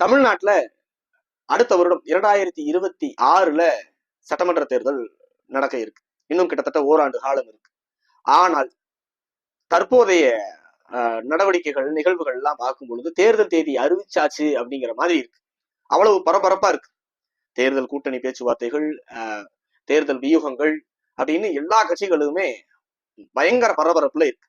தமிழ்நாட்டுல அடுத்த வருடம் இரண்டாயிரத்தி இருபத்தி ஆறுல சட்டமன்ற தேர்தல் நடக்க இருக்கு. இன்னும் கிட்டத்தட்ட ஓராண்டு காலம் இருக்கு. ஆனால் தற்போதைய நடவடிக்கைகள் நிகழ்வுகள் எல்லாம் பார்க்கும் பொழுது தேர்தல் தேதி அறிவிச்சாச்சு அப்படிங்கிற மாதிரி இருக்கு. அவ்வளவு பரபரப்பா இருக்கு. தேர்தல் கூட்டணி பேச்சுவார்த்தைகள் அஹ், தேர்தல் வியூகங்கள் அப்படின்னு எல்லா கட்சிகளுமே பயங்கர பரபரப்புல இருக்கு.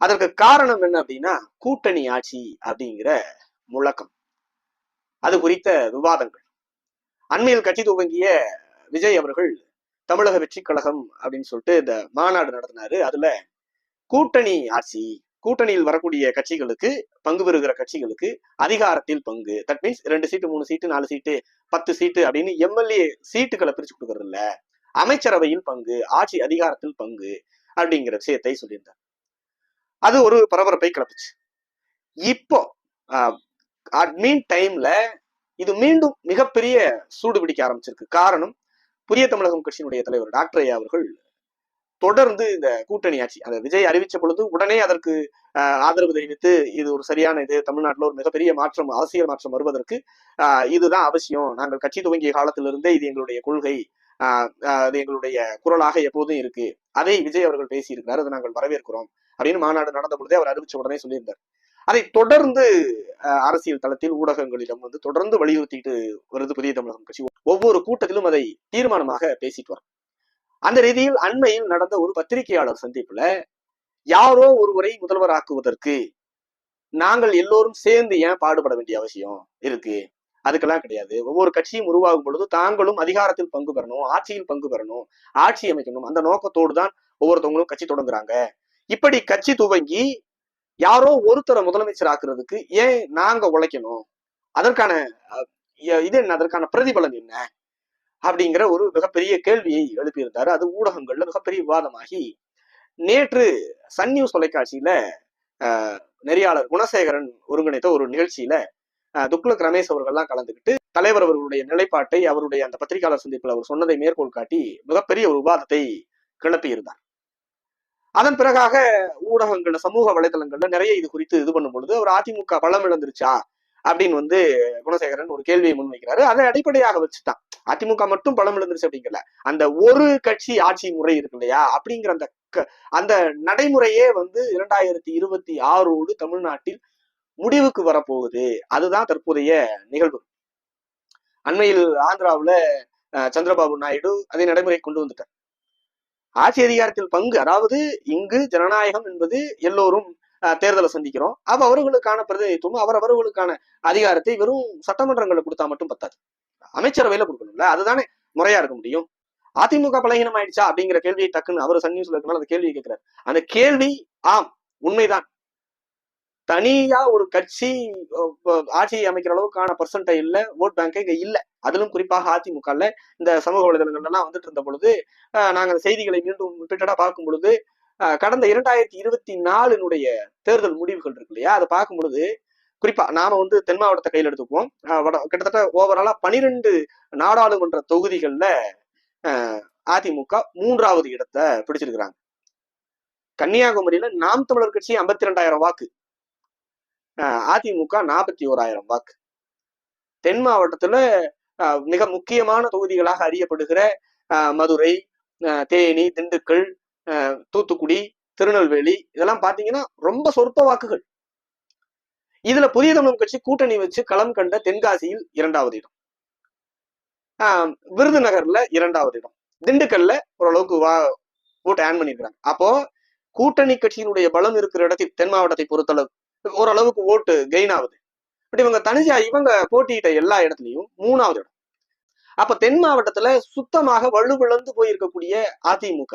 அதற்கு காரணம் என்ன அப்படின்னா கூட்டணி ஆட்சி அப்படிங்கிற முழக்கம். அது குறித்த விவாதங்கள். அண்மையில் கட்சி துவங்கிய விஜய் அவர்கள் தமிழக வெற்றி கழகம் அப்படின்னு சொல்லிட்டு இந்த மாநாடு நடத்தினாரு. அதுல கூட்டணி ஆட்சி கூட்டணியில் வரக்கூடிய கட்சிகளுக்கு பங்கு பெறுகிற கட்சிகளுக்கு அதிகாரத்தில் பங்கு. தட் மீன்ஸ் ரெண்டு சீட்டு மூணு சீட்டு நாலு சீட்டு பத்து சீட்டு அப்படின்னு எம்எல்ஏ சீட்டுகளை பிரிச்சு கொடுக்கறது இல்ல. அமைச்சரவையில் பங்கு ஆட்சி அதிகாரத்தில் பங்கு அப்படிங்கிற விஷயத்தை சொல்லியிருந்தார். அது ஒரு பரபரப்பை கிளப்பிச்சு. இப்போ அட்மீன் டைம்ல இது மீண்டும் மிகப்பெரிய சூடு பிடிக்க ஆரம்பிச்சிருக்கு. காரணம் புதிய தமிழகம் கட்சியினுடைய தலைவர் டாக்டர் ஐயா அவர்கள் தொடர்ந்து இந்த கூட்டணி ஆட்சி அந்த விஜய் அறிவிச்ச பொழுது உடனே அதற்கு ஆதரவு தெரிவித்து இது ஒரு சரியான இது தமிழ்நாட்டில் ஒரு மிகப்பெரிய மாற்றம் அரசியல் மாற்றம் வருவதற்கு ஆஹ், இதுதான் அவசியம். நாங்கள் கட்சி துவங்கிய காலத்திலிருந்தே இது எங்களுடைய கொள்கை. அது எங்களுடைய குரலாக எப்போதும் இருக்கு. அதை விஜய் அவர்கள் பேசியிருக்கிறார் அதை நாங்கள் வரவேற்கிறோம் அப்படின்னு மாநாடு நடந்த பொழுதே அவர் அறிவிச்ச உடனே சொல்லியிருந்தார். அதை தொடர்ந்து அரசியல் தளத்தில் ஊடகங்களிடம் வந்து தொடர்ந்து வலியுறுத்திட்டு வருது புதிய தமிழகம் கட்சி. ஒவ்வொரு கூட்டத்திலும் அதை தீர்மானமாக பேசிட்டு வரும். அந்த ரீதியில் அண்மையில் நடந்த ஒரு பத்திரிகையாளர் சந்திப்புல யாரோ ஒருவரை முதல்வராக்குவதற்கு நாங்கள் எல்லோரும் சேர்ந்து ஏன் பாடுபட வேண்டிய அவசியம் இருக்கு? அதுக்கெல்லாம் கிடையாது. ஒவ்வொரு கட்சியும் உருவாகும் பொழுது தாங்களும் அதிகாரத்தில் பங்கு பெறணும் ஆட்சியில் பங்கு பெறணும் ஆட்சி அமைக்கணும். அந்த நோக்கத்தோடு தான் ஒவ்வொருத்தவங்களும் கட்சி தொடங்குறாங்க. இப்படி கட்சி துவங்கி யாரோ ஒருத்தரை முதலமைச்சர் ஆக்குறதுக்கு ஏன் நாங்க உழைக்கணும்? அதற்கான இது என்ன? அதற்கான பிரதிபலன் என்ன? அப்படிங்கிற ஒரு மிகப்பெரிய கேள்வியை எழுப்பியிருந்தாரு. அது ஊடகங்கள்ல மிகப்பெரிய விவாதமாகி நேற்று சன் நியூஸ் தொலைக்காட்சியில நெறியாளர் குணசேகரன் ஒருங்கிணைத்த ஒரு நிகழ்ச்சியில அஹ், துக்ளக் ரமேஷ் அவர்கள்லாம் கலந்துக்கிட்டு தலைவர் அவர்களுடைய நிலைப்பாட்டை அவருடைய அந்த பத்திரிகையாளர் சந்திப்பில் அவர் சொன்னதை மேற்கோள் காட்டி மிகப்பெரிய ஒரு விவாதத்தை கிளப்பியிருந்தார். அதன் பிறகாக ஊடகங்கள்ல சமூக வலைதளங்கள்ல நிறைய இது குறித்து இது பண்ணும் பொழுது அவர் அதிமுக பலம் இழந்துருச்சா அப்படின்னு வந்து குணசேகரன் ஒரு கேள்வியை முன்வைக்கிறாரு. அதை அடிப்படையாக வச்சுதான். அதிமுக மட்டும் பலம் இழந்துருச்சு அப்படிங்கல. அந்த ஒரு கட்சி ஆட்சி முறை இருக்கு இல்லையா? அப்படிங்கிற அந்த க- அந்த நடைமுறையே வந்து இரண்டாயிரத்தி இருபத்தி ஆறோடு தமிழ்நாட்டில் முடிவுக்கு வரப்போகுது. அதுதான் தற்போதைய நிகழ்வு. அண்மையில் ஆந்திராவுல சந்திரபாபு நாயுடு அதை நடைமுறை கொண்டு வந்துட்டார். ஆட்சி அதிகாரத்தில் பங்கு அதாவது இங்கு ஜனநாயகம் என்பது எல்லோரும் தேர்தலை சந்திக்கிறோம். அப்ப அவர்களுக்கான பிரதிநிதித்துவம் அவர் அவர்களுக்கான அதிகாரத்தை வெறும் சட்டமன்றங்களை கொடுத்தா மட்டும் பத்தாது. அமைச்சரவையில கொடுக்கணும்ல அதுதானே முறையா இருக்க முடியும். அதிமுக பலகீனம் ஆயிடுச்சா அப்படிங்கிற கேள்வியை டக்குன்னு அவர் சன் நியூஸ்ல இருக்கனால அந்த கேள்வியை கேட்கிறார். அந்த கேள்வி ஆம் உண்மைதான். தனியா ஒரு கட்சி ஆட்சியை அமைக்கிற அளவுக்கான பர்சன்டை இல்ல ஓட் பேங்க் இங்க இல்ல. அதிலும் குறிப்பாக அதிமுகல இந்த சமூக வலைதளங்கள்ல எல்லாம் வந்துட்டு இருந்த பொழுது நாங்கள் நாங்க அந்த செய்திகளை மீண்டும் ரிப்பீட்டடா பார்க்கும் பொழுது கடந்த இரண்டாயிரத்தி இருபத்தி நாலினுடைய தேர்தல் முடிவுகள் இருக்கு இல்லையா? அதை பார்க்கும் பொழுது குறிப்பா நாம வந்து தென் மாவட்டத்தை கையில் எடுத்துக்குவோம். கிட்டத்தட்ட ஓவராலா பனிரெண்டு நாடாளுமன்ற தொகுதிகள்ல அதிமுக மூன்றாவது இடத்தை பிடிச்சிருக்கிறாங்க. கன்னியாகுமரியில நாம் தமிழர் கட்சி ஐம்பத்தி ரெண்டாயிரம் வாக்கு. அதிமுக நாற்பத்தி ஓராயிரம் வாக்கு. தென் மாவட்டத்துல மிக முக்கியமான தொகுதிகளாக அறியப்படுகிற அஹ், மதுரை தேனி திண்டுக்கல் தூத்துக்குடி திருநெல்வேலி இதெல்லாம் பாத்தீங்கன்னா ரொம்ப சொற்ப வாக்குகள். இதுல புதிய தமிழ் கட்சி கூட்டணி வச்சு களம் கண்ட தென்காசியில் இரண்டாவது இடம். ஆஹ் விருதுநகர்ல இரண்டாவது இடம். திண்டுக்கல்ல ஓரளவுக்கு வா ஓட்டு ஆன் பண்ணியிருக்கிறாங்க. அப்போ கூட்டணி கட்சியினுடைய பலம் இருக்கிற இடத்தில் தென் மாவட்டத்தை பொறுத்தளவு ஓரளவுக்கு ஓட்டு கெயின் ஆகுது. பட் இவங்க தனிஜா இவங்க போட்டியிட்ட எல்லா இடத்துலயும் மூணாவது இடம். அப்ப தென் மாவட்டத்துல சுத்தமாக வலுவிழந்து போயிருக்கக்கூடிய அதிமுக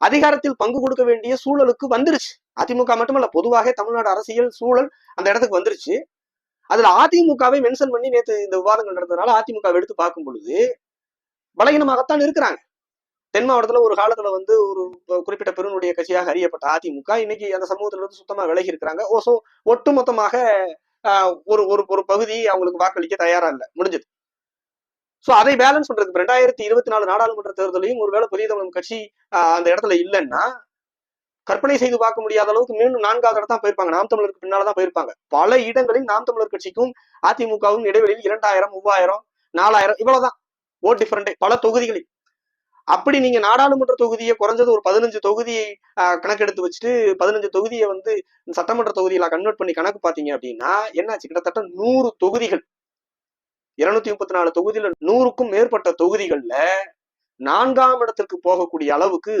அதிகாரத்தில் பங்கு கொடுக்க வேண்டிய சூழலுக்கு வந்துருச்சு. அதிமுக மட்டுமல்ல பொதுவாக தமிழ்நாடு அரசியல் சூழல் அந்த இடத்துக்கு வந்துருச்சு. அதுல அதிமுகவை மென்ஷன் பண்ணி நேத்து இந்த விவாதங்கள் நடந்ததுனால அதிமுக எடுத்து பார்க்கும் பொழுது பலகீனமாகத்தான் இருக்கிறாங்க. தென் மாவட்டத்துல ஒரு காலத்துல வந்து ஒரு குறிப்பிட்ட பெருனுடைய கட்சியாக அறியப்பட்ட அதிமுக. இன்னைக்கு அந்த சமூகத்துல இருந்து சுத்தமா விலகி இருக்கிறாங்க. ஓ சோ ஒட்டுமொத்தமாக ஆஹ், ஒரு ஒரு ஒரு பகுதி அவங்களுக்கு வாக்களிக்க தயாரா இல்லை. முடிஞ்சது. சோ அதை பேலன்ஸ் பண்றதுக்கு ரெண்டாயிரத்தி இருபத்தி நாலு நாடாளுமன்ற தேர்தலையும் ஒருவேளை புதிய தமிழ் கட்சி அந்த இடத்துல இல்லைன்னா கற்பனை செய்து பார்க்க முடியாத அளவுக்கு மீண்டும் நான்காவது இடத்தான் போயிருப்பாங்க. நாம் தமிழருக்கு பின்னால்தான் போயிருப்பாங்க. பல இடங்களில் நாம் தமிழர் கட்சிக்கும் அதிமுகவும் இடைவெளியில் இரண்டாயிரம் மூவாயிரம் நாலாயிரம் இவ்வளவுதான். ஓட் டிஃபரண்டே. பல தொகுதிகளில். அப்படி நீங்க நாடாளுமன்ற தொகுதியை குறைஞ்சது ஒரு பதினஞ்சு தொகுதியை ஆஹ், கணக்கெடுத்து வச்சுட்டு பதினஞ்சு தொகுதியை வந்து சட்டமன்ற தொகுதியில கன்வெர்ட் பண்ணி கணக்கு பாத்தீங்க அப்படின்னா என்னாச்சு? கிட்டத்தட்ட நூறு தொகுதிகள். இருநூத்தி முப்பத்தி நாலு தொகுதியில நூறுக்கும் மேற்பட்ட தொகுதிகள்ல நான்காம் இடத்திற்கு போகக்கூடிய அளவுக்கு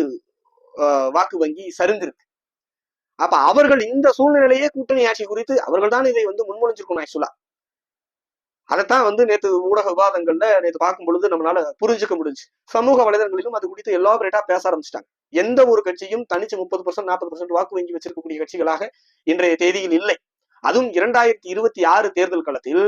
வாக்கு வங்கி சரிந்திருக்கு. அப்ப அவர்கள் இந்த சூழ்நிலையே கூட்டணி ஆட்சி குறித்து அவர்கள் தான் இதை வந்து முன்மொழிஞ்சிருக்கணும் ஆக்சுவலா அதைத்தான் வந்து நேத்து ஊடக விவாதங்கள்ல நேத்து பார்க்கும் பொழுது நம்மளால புரிஞ்சுக்க முடிஞ்சு. சமூக வலைதளங்களிலும் அது குறித்து எலாபரேட்டா பேச ஆரம்பிச்சிட்டாங்க. எந்த ஒரு கட்சியும் தனிச்சு முப்பது பர்சன்ட் நாற்பது பர்சன்ட் வாக்கு வங்கி வச்சிருக்கக்கூடிய கட்சிகளாக இன்றைய தேதியில் இல்லை. அதுவும் இரண்டாயிரத்தி இருபத்தி ஆறு தேர்தல் காலத்தில்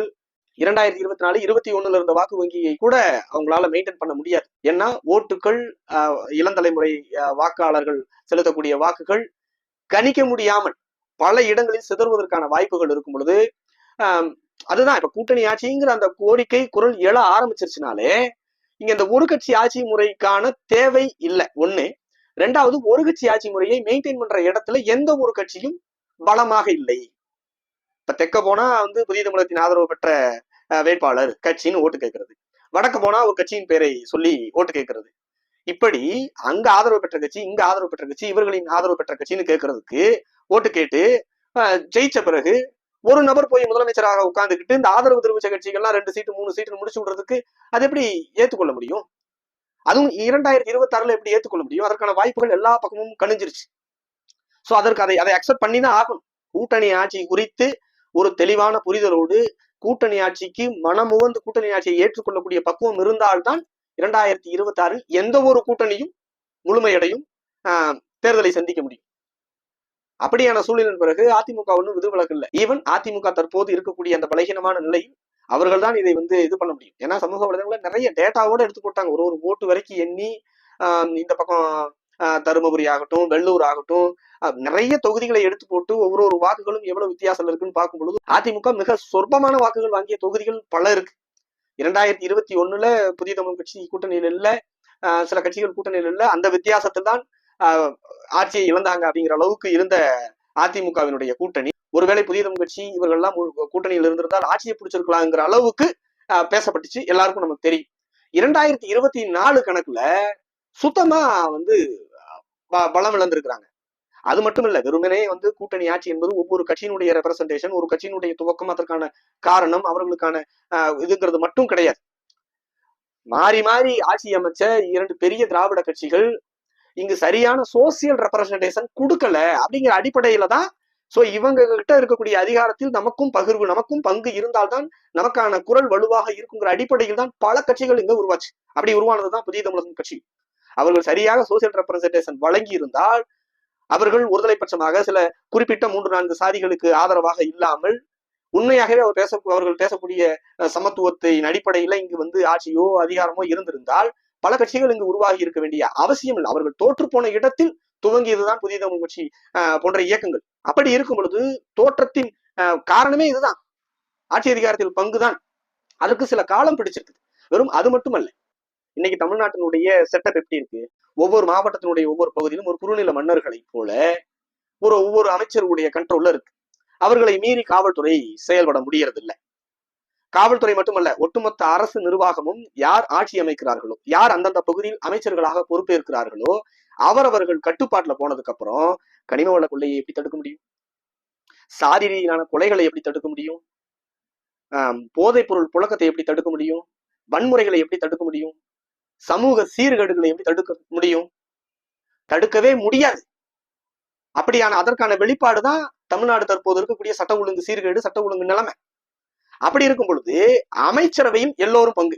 இரண்டாயிரத்தி இருபத்தி நாலு இருபத்தி ஒண்ணுல இருந்த வாக்கு வங்கியை கூட அவங்களால மெயின்டைன் பண்ண முடியாது. ஏன்னா ஓட்டுகள் ஆஹ், இளந்தலைமுறை வாக்காளர்கள் செலுத்தக்கூடிய வாக்குகள் கணிக்க முடியாமல் பல இடங்களில் சிதறுவதற்கான வாய்ப்புகள் இருக்கும் பொழுது அதுதான் இப்ப கூட்டணி ஆட்சிங்கிற அந்த கோரிக்கை குரல் எழ ஆரம்பிச்சிருச்சுனாலே இங்க இந்த ஒரு கட்சி ஆட்சி முறைக்கான தேவை இல்லை. ஒண்ணு. ரெண்டாவது ஒரு கட்சி ஆட்சி முறையை மெயின்டைன் பண்ற இடத்துல எந்த ஒரு கட்சியும் பலமாக இல்லை. இப்ப தெக்க போனா வந்து புதிய தமிழகத்தின் ஆதரவு பெற்ற அஹ், வேட்பாளர் கட்சின்னு ஓட்டு கேட்கறது. வடக்க போனா ஒரு கட்சியின் பேரை சொல்லி ஓட்டு கேட்கறது. இப்படி அங்க ஆதரவு பெற்ற கட்சி இங்க ஆதரவு பெற்ற கட்சி இவர்களின் ஆதரவு பெற்ற கட்சின்னு கேட்கறதுக்கு ஓட்டு கேட்டு அஹ், ஜெயிச்ச பிறகு ஒரு நபர் போய் முதலமைச்சராக உட்கார்ந்துக்கிட்டு இந்த ஆதரவு தெரிவிச்ச கட்சிகள்லாம் ரெண்டு சீட்டு மூணு சீட்டு முடிச்சு விடுறதுக்கு அது எப்படி ஏத்துக்கொள்ள முடியும்? அதுவும் இரண்டாயிரத்தி இருபத்தி ஆறுல எப்படி ஏத்துக்கொள்ள முடியும்? அதற்கான வாய்ப்புகள் எல்லா பக்கமும் கணிஞ்சிருச்சு சோ அதற்கு அதை அதை அக்செப்ட் பண்ணி தான் ஆகணும். கூட்டணி ஆட்சி குறித்து ஒரு தெளிவான புரிதலோடு கூட்டணி ஆட்சிக்கு மனமுவந்து கூட்டணி ஆட்சியை ஏற்றுக்கொள்ளக்கூடிய பக்குவம் இருந்தால்தான் இரண்டாயிரத்தி இருபத்தி ஆறில் எந்த ஒரு கூட்டணியும் முழுமையடையும் ஆஹ், தேர்தலை சந்திக்க முடியும். அப்படியான சூழ்நிலையின் பிறகு அதிமுக ஒன்றும் விதிவிலக்கு இல்லை ஈவன் அதிமுக தற்போது இருக்கக்கூடிய அந்த பலகீனமான நிலையில் அவர்கள் தான் இதை வந்து இது பண்ண முடியும். ஏன்னா சமூக வலைதளங்களில் நிறைய டேட்டாவோட எடுத்து போட்டாங்க. ஒரு ஒரு ஓட்டு வரைக்கும் எண்ணி ஆஹ் இந்த பக்கம் தருமபுரி ஆகட்டும் வெள்ளூர் ஆகட்டும் நிறைய தொகுதிகளை எடுத்து போட்டு ஒவ்வொரு ஒரு வாக்குகளும் எவ்வளவு வித்தியாசம் இருக்குன்னு பார்க்கும் பொழுது அதிமுக மிக சொற்பமான வாக்குகள் வாங்கிய தொகுதிகள் பல இருக்கு. இரண்டாயிரத்தி இருபத்தி ஒண்ணுல புதிய தமிழ் கட்சி கூட்டணியில் இல்ல ஆஹ் சில கட்சிகள் கூட்டணியில் இல்ல அந்த வித்தியாசத்தில் தான் ஆட்சியை இழந்தாங்க அப்படிங்கிற அளவுக்கு இருந்த அதிமுகவினுடைய கூட்டணி. ஒருவேளை புதிய தமிழ் கட்சி இவர்கள்லாம் கூட்டணியில் இருந்திருந்தால் ஆட்சியை பிடிச்சிருக்கலாங்கிற அளவுக்கு பேசப்பட்டுச்சு. எல்லாருக்கும் நமக்கு தெரியும். இரண்டாயிரத்தி இருபத்தி நாலு கணக்குல சுத்தமா வந்து ப- பலம் இழந்திருக்கிறாங்க. அது மட்டும் இல்ல வெறுமனே வந்து கூட்டணி ஆட்சி என்பது ஒவ்வொரு கட்சியினுடைய ரெப்ரசன்டேஷன் ஒரு கட்சியினுடைய துவக்கம் அதற்கான காரணம் அவர்களுக்கான இதுங்கிறது மட்டும் கிடையாது. மாறி மாறி ஆட்சி அமைச்ச இரண்டு பெரிய திராவிட கட்சிகள் இங்கு சரியான சோசியல் ரெப்ரசன்டேஷன் கொடுக்கல அப்படிங்கிற அடிப்படையில தான் சோ இவங்க கிட்ட இருக்கக்கூடிய அதிகாரத்தில் நமக்கும் பகிர்வு நமக்கும் பங்கு இருந்தால்தான் நமக்கான குரல் வலுவாக இருக்குங்கிற அடிப்படையில் தான் பல கட்சிகள் இங்க உருவாச்சு. அப்படி உருவானதுதான் புதிய தமிழகம் கட்சி. அவர்கள் சரியாக சோசியல் ரெப்ரசன்டேஷன் வழங்கி இருந்தால் அவர்கள் ஒருதலை பட்சமாக சில குறிப்பிட்ட மூன்று நான்கு சாதிகளுக்கு ஆதரவாக இல்லாமல் உண்மையாகவே அவர் பேச அவர்கள் பேசக்கூடிய சமத்துவத்தின் அடிப்படையில இங்கு வந்து ஆட்சியோ அதிகாரமோ இருந்திருந்தால் பல கட்சிகள் இங்கு உருவாகி இருக்க வேண்டிய அவசியம் இல்லை. அவர்கள் தோற்று போன இடத்தில் துவங்கியதுதான் புதிய தமிழ் கட்சி போன்ற இயக்கங்கள். அப்படி இருக்கும் பொழுது தோற்றத்தின் காரணமே இதுதான். ஆட்சி அதிகாரத்தில் பங்குதான். அதற்கு சில காலம் பிடிச்சிருக்குது. வெறும் அது மட்டுமல்ல. இன்னைக்கு தமிழ்நாட்டினுடைய செட்டப் எப்படி இருக்கு? ஒவ்வொரு மாவட்டத்தினுடைய ஒவ்வொரு பகுதியிலும் ஒரு குறுநில மன்னர்களை போல ஒரு ஒவ்வொரு அமைச்சருடைய கண்ட்ரோல்ல இருக்கு. அவர்களை மீறி காவல்துறை செயல்பட முடியறதில்லை. காவல்துறை மட்டுமல்ல ஒட்டுமொத்த அரசு நிர்வாகமும் யார் ஆட்சி அமைக்கிறார்களோ யார் அந்தந்த பகுதியில் அமைச்சர்களாக பொறுப்பேற்கிறார்களோ அவரவர்கள் கட்டுப்பாட்டுல போனதுக்கு அப்புறம் கனிம வள கொள்ளையை எப்படி தடுக்க முடியும்? சாதி ரீதியிலான கொலைகளை எப்படி தடுக்க முடியும்? ஆஹ் போதைப் பொருள் புழக்கத்தை எப்படி தடுக்க முடியும்? வன்முறைகளை எப்படி தடுக்க முடியும்? சமூக சீர்கேடுகளை எப்படி தடுக்க முடியும்? தடுக்கவே முடியாது. அப்படியான அதற்கான வெளிப்பாடு தான் தமிழ்நாடு தற்போது இருக்கக்கூடிய சட்ட ஒழுங்கு சீர்கேடு சட்ட ஒழுங்கு நிலைமை. அப்படி இருக்கும் பொழுது அமைச்சரவையும் எல்லோரும் பங்கு.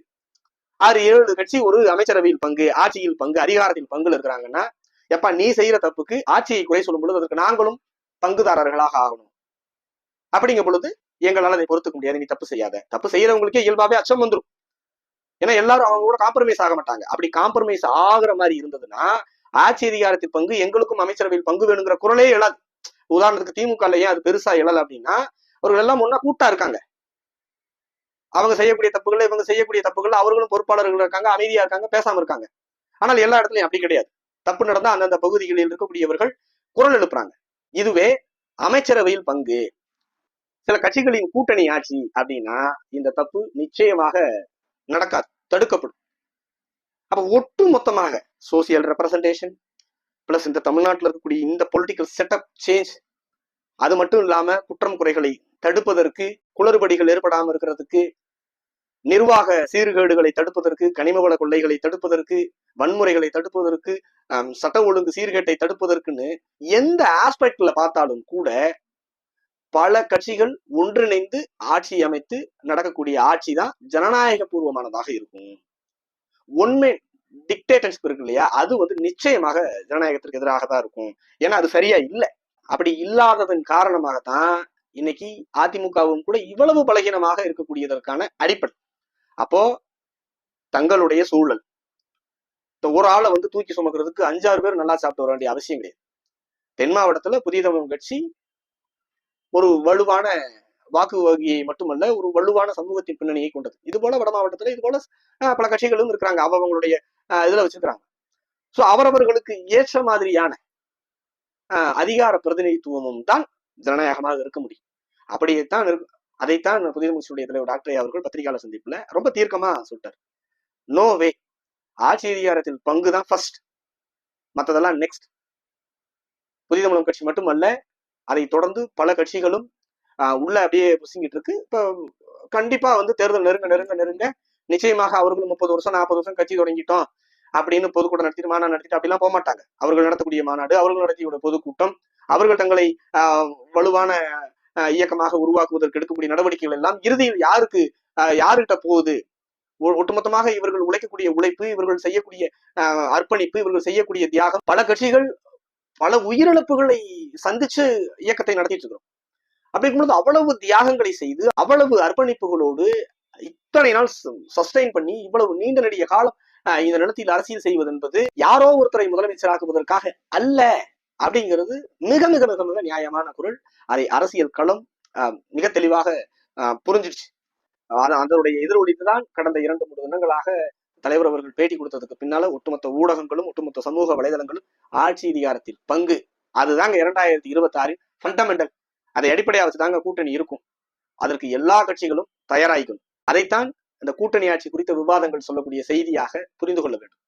ஆறு ஏழு கட்சி ஒரு அமைச்சரவையில் பங்கு ஆட்சியில் பங்கு அதிகாரத்தில் பங்குல இருக்கிறாங்கன்னா எப்பா நீ செய்யற தப்புக்கு ஆட்சியை குறை சொல்லும் பொழுது அதற்கு நாங்களும் பங்குதாரர்களாக ஆகணும். அப்படிங்கும் பொழுது எங்களால் அதை பொறுத்துக்க முடியாது நீ தப்பு செய்யாத. தப்பு செய்யறவங்களுக்கே இயல்பாவே அச்சம் வந்துடும் ஏன்னா எல்லாரும் அவங்க கூட காம்ப்ரமைஸ் ஆக மாட்டாங்க. அப்படி காம்ப்ரமைஸ் ஆகுற மாதிரி இருந்ததுன்னா ஆட்சி அதிகாரத்தின் பங்கு எங்களுக்கும் அமைச்சரவையில் பங்கு வேணுங்கிற குரலே எழாது. உதாரணத்துக்கு திமுக ஏன் அது பெருசா எழல அப்படின்னா அவர்கள் எல்லாம் ஒன்னா கூட்டா இருக்காங்க. அவங்க செய்யக்கூடிய தப்புகள் இவங்க செய்யக்கூடிய தப்புகள் அவர்களும் பொறுப்பாளர்கள் இருக்காங்க அமைதியா இருக்காங்க பேசாம இருக்காங்க. ஆனால் எல்லா இடத்துலயும் அப்படி கிடையாது. தப்பு நடந்தா அந்தந்த பகுதிகளில் இருக்கக்கூடியவர்கள் குரல் எழுப்புறாங்க. இதுவே அமைச்சரவையில் பங்கு. சில கட்சிகளின் கூட்டணி ஆட்சி அப்படின்னா இந்த தப்பு நிச்சயமாக நடக்காது தடுக்கப்படும். அப்ப ஒட்டு மொத்தமாக சோசியல் ரெப்ரசன்டேஷன் பிளஸ் இந்த தமிழ்நாட்டில் இருக்கக்கூடிய இந்த பொலிட்டிக்கல் செட்டப் சேஞ்ச் அது மட்டும் இல்லாம குற்றம் குறைகளை தடுப்பதற்கு குளறுபடிகள் ஏற்படாமல் இருக்கிறதுக்கு நிர்வாக சீர்கேடுகளை தடுப்பதற்கு கனிம வள கொள்ளைகளை தடுப்பதற்கு வன்முறைகளை தடுப்பதற்கு சட்ட ஒழுங்கு சீர்கேட்டை தடுப்பதற்குன்னு எந்த ஆஸ்பெக்ட்ல பார்த்தாலும் கூட பல கட்சிகள் ஒன்றிணைந்து ஆட்சி அமைத்து நடக்கக்கூடிய ஆட்சி தான் ஜனநாயக பூர்வமானதாக இருக்கும். உண்மை டிக்டேட்டர்ஷிப் இருக்கு இல்லையா? அது வந்து நிச்சயமாக ஜனநாயகத்திற்கு எதிராக தான் இருக்கும். ஏன்னா அது சரியா இல்லை. அப்படி இல்லாததன் காரணமாகத்தான் இன்னைக்கு அதிமுகவும் கூட இவ்வளவு பலகீனமாக இருக்கக்கூடியதற்கான அடிப்படை அப்போ தங்களுடைய சூழல். இந்த ஒரு ஆளை வந்து தூக்கி சுமக்கிறதுக்கு அஞ்சாறு பேர் நல்லா சாப்பிட்டு வர வேண்டிய அவசியம் கிடையாது. தென் மாவட்டத்துல புதிய தமிழ் கட்சி ஒரு வலுவான வாக்கு வகையை மட்டுமல்ல ஒரு வலுவான சமூகத்தின் பின்னணியை கொண்டது. இது போல வட மாவட்டத்துல இது போல பல கட்சிகளும் இருக்கிறாங்க. அவங்களுடைய இதுல வச்சிருக்கிறாங்க. சோ அவரவர்களுக்கு ஏற்ற மாதிரியான ஆஹ், அதிகார பிரதிநிதித்துவமும் தான் ஜனநாயகமாக இருக்க முடியும். அப்படியே தான் அதைத்தான் புதிய முயற்சியுடைய தலைவர் டாக்டர் அவர்கள் பத்திரிகையாளர் சந்திப்புல ரொம்ப தீர்க்கமா சொல்லிட்டார். நோ வே ஆட்சி அதிகாரத்தில் பங்கு தான் ஃபர்ஸ்ட் மத்ததெல்லாம் நெக்ஸ்ட் புதிய தமிழகம் கட்சி மட்டுமல்ல அதை தொடர்ந்து பல கட்சிகளும் ஆஹ், உள்ள அப்படியே புசுங்கிட்டு இருக்கு. இப்ப கண்டிப்பா வந்து தேர்தல் நெருங்க நெருங்க நெருங்க நிச்சயமாக அவர்களும் முப்பது வருஷம் நாற்பது வருஷம் கட்சி தொடங்கிட்டோம் அப்படின்னு பொதுக்கூட்டம் நடத்திட்டு மாநாடு நடத்திட்டு அப்படிலாம் போக மாட்டாங்க. அவர்கள் நடத்தக்கூடிய மாநாடு அவர்கள் நடத்திய பொதுக்கூட்டம் அவர்கள் தங்களை ஆஹ், வலுவான இயக்கமாக உருவாக்குவதற்கு எடுக்கக்கூடிய நடவடிக்கைகள் எல்லாம் இறுதியில் யாருக்கு யாருகிட்ட போகுது? ஒட்டுமொத்தமாக இவர்கள் உழைக்கக்கூடிய உழைப்பு இவர்கள் செய்யக்கூடிய அர்ப்பணிப்பு இவர்கள் செய்யக்கூடிய தியாகம் பல கட்சிகள் பல உயிரிழப்புகளை சந்திச்சு இயக்கத்தை நடத்திட்டு இருக்கிறோம். அப்படி இருக்கும்போது அவ்வளவு தியாகங்களை செய்து அவ்வளவு அர்ப்பணிப்புகளோடு இத்தனை நாள் சஸ்டைன் பண்ணி இவ்வளவு நீண்ட நெடிய காலம் இந்த நிலத்தில் அரசியல் செய்வது என்பது யாரோ ஒருத்தரை முதலமைச்சராக்குவதற்காக அல்ல. அப்படிங்கிறது மிக மிக மிக மிக நியாயமான குரல். அதை அரசியல் களம் மிக தெளிவாக ஆஹ், புரிஞ்சிடுச்சு. அதனுடைய அதனுடைய எதிரொலித்துதான் கடந்த இரண்டு மூன்று தினங்களாக தலைவர் அவர்கள் பேட்டி கொடுத்ததுக்கு பின்னால ஒட்டுமொத்த ஊடகங்களும் ஒட்டுமொத்த சமூக வலைதளங்களும் ஆட்சி அதிகாரத்தில் பங்கு. அதுதாங்க இரண்டாயிரத்தி இருபத்தி ஆறின் ஃபண்டமெண்டல் அதை அடிப்படையாக வச்சுதாங்க கூட்டணி இருக்கும். அதற்கு எல்லா கட்சிகளும் தயாராகிக்கணும். அதைத்தான் இந்த கூட்டணி ஆட்சி குறித்த விவாதங்கள் சொல்லக்கூடிய செய்தியாக புரிந்து கொள்ள வேண்டும்.